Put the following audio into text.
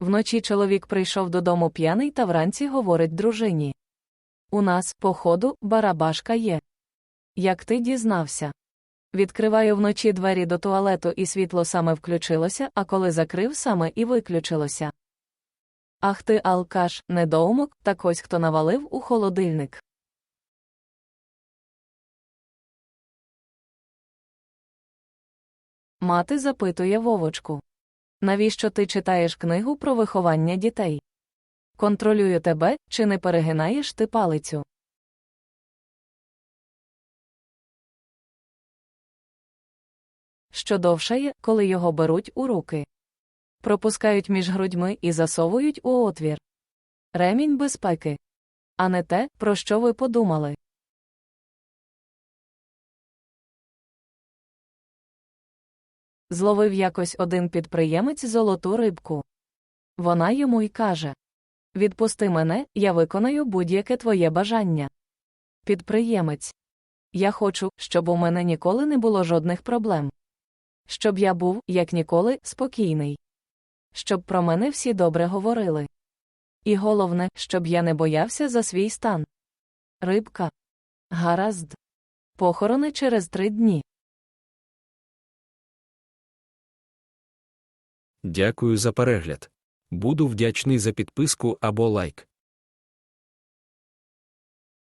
Вночі чоловік прийшов додому п'яний та вранці говорить дружині. У нас, походу, барабашка є. Як ти дізнався? Відкриваю вночі двері до туалету і світло саме включилося, а коли закрив саме і виключилося. Ах ти, алкаш, недоумок, так ось хто навалив у холодильник. Мати запитує Вовочку. Навіщо ти читаєш книгу про виховання дітей? Контролюю тебе, чи не перегинаєш ти палицю. Що довшає, коли його беруть у руки. Пропускають між грудьми і засовують у отвір. Ремінь безпеки. А не те, про що ви подумали. Зловив якось один підприємець золоту рибку. Вона йому й каже: Відпусти мене, я виконаю будь-яке твоє бажання. Підприємець. Я хочу, щоб у мене ніколи не було жодних проблем. Щоб я був, як ніколи, спокійний. Щоб про мене всі добре говорили. І головне, щоб я не боявся за свій стан. Рибка. Гаразд. Похорони через три дні. Дякую за перегляд. Буду вдячний за підписку або лайк.